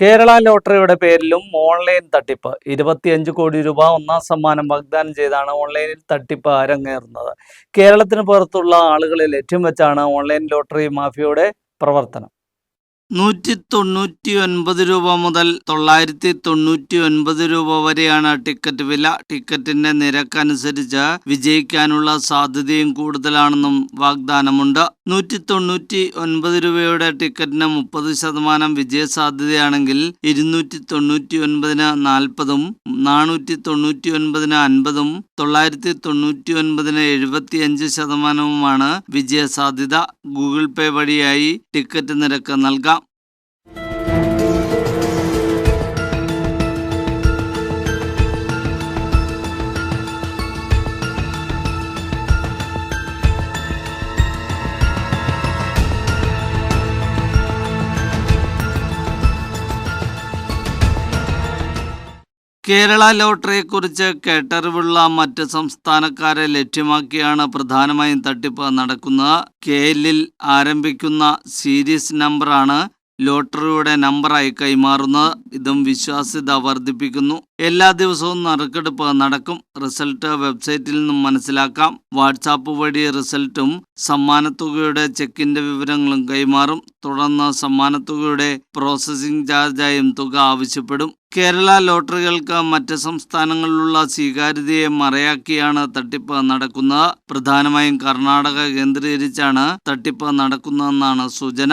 കേരള ലോട്ടറിയുടെ പേരിലും ഓൺലൈൻ തട്ടിപ്പ്. ഇരുപത്തിയഞ്ച് കോടി രൂപ ഒന്നാം സമ്മാനം വാഗ്ദാനം ചെയ്താണ് ഓൺലൈനിൽ തട്ടിപ്പ് അരങ്ങേറുന്നത്. കേരളത്തിന് പുറത്തുള്ള ആളുകളെ ലക്ഷ്യം വെച്ചാണ് ഓൺലൈൻ ലോട്ടറി മാഫിയയുടെ പ്രവർത്തനം. നൂറ്റി തൊണ്ണൂറ്റി ഒൻപത് രൂപ മുതൽ തൊള്ളായിരത്തി തൊണ്ണൂറ്റി ഒൻപത് രൂപ വരെയാണ് ടിക്കറ്റ് വില. ടിക്കറ്റിന്റെ നിരക്കനുസരിച്ച് വിജയിക്കാനുള്ള സാധ്യതയും കൂടുതലാണെന്നും വാഗ്ദാനമുണ്ട്. നൂറ്റി തൊണ്ണൂറ്റി ഒൻപത് രൂപയുടെ ടിക്കറ്റിന് മുപ്പത് ശതമാനം വിജയസാധ്യതയാണെങ്കിൽ ഇരുന്നൂറ്റി തൊണ്ണൂറ്റി ഒൻപതിന് നാൽപ്പതും നാനൂറ്റി തൊണ്ണൂറ്റി ഒൻപതിന് അൻപതും തൊള്ളായിരത്തി തൊണ്ണൂറ്റി ഒൻപതിന് എഴുപത്തിയഞ്ച് ശതമാനവുമാണ് വിജയസാധ്യത. ഗൂഗിൾ പേ വഴിയായി ടിക്കറ്റ് നിരക്ക് നൽകാം. കേരള ലോട്ടറിയെക്കുറിച്ച് കേട്ടറിവുള്ള മറ്റ് സംസ്ഥാനക്കാരെ ലക്ഷ്യമാക്കിയാണ് പ്രധാനമായും തട്ടിപ്പ് നടക്കുന്നത്. കെ എല്ലിൽ ആരംഭിക്കുന്ന സീരീസ് നമ്പറാണ് ലോട്ടറിയുടെ നമ്പറായി കൈമാറുന്നത് ഇതും വിശ്വാസ്യത വർദ്ധിപ്പിക്കുന്നു. എല്ലാ ദിവസവും നറുക്കെടുപ്പ് നടക്കും. റിസൾട്ട് വെബ്സൈറ്റിൽ നിന്നും മനസ്സിലാക്കാം. വാട്സാപ്പ് വഴി റിസൾട്ടും സമ്മാനത്തുകയുടെ ചെക്കിന്റെ വിവരങ്ങളും കൈമാറും. തുടർന്ന് സമ്മാനത്തുകയുടെ പ്രോസസ്സിംഗ് ചാർജായും തുക ആവശ്യപ്പെടും. കേരള ലോട്ടറികൾക്ക് മറ്റ് സംസ്ഥാനങ്ങളിലുള്ള സ്വീകാര്യതയെ മറയാക്കിയാണ് തട്ടിപ്പ് നടക്കുന്നത്. പ്രധാനമായും കർണാടക കേന്ദ്രീകരിച്ചാണ് തട്ടിപ്പ് നടക്കുന്നതെന്നാണ് സൂചന.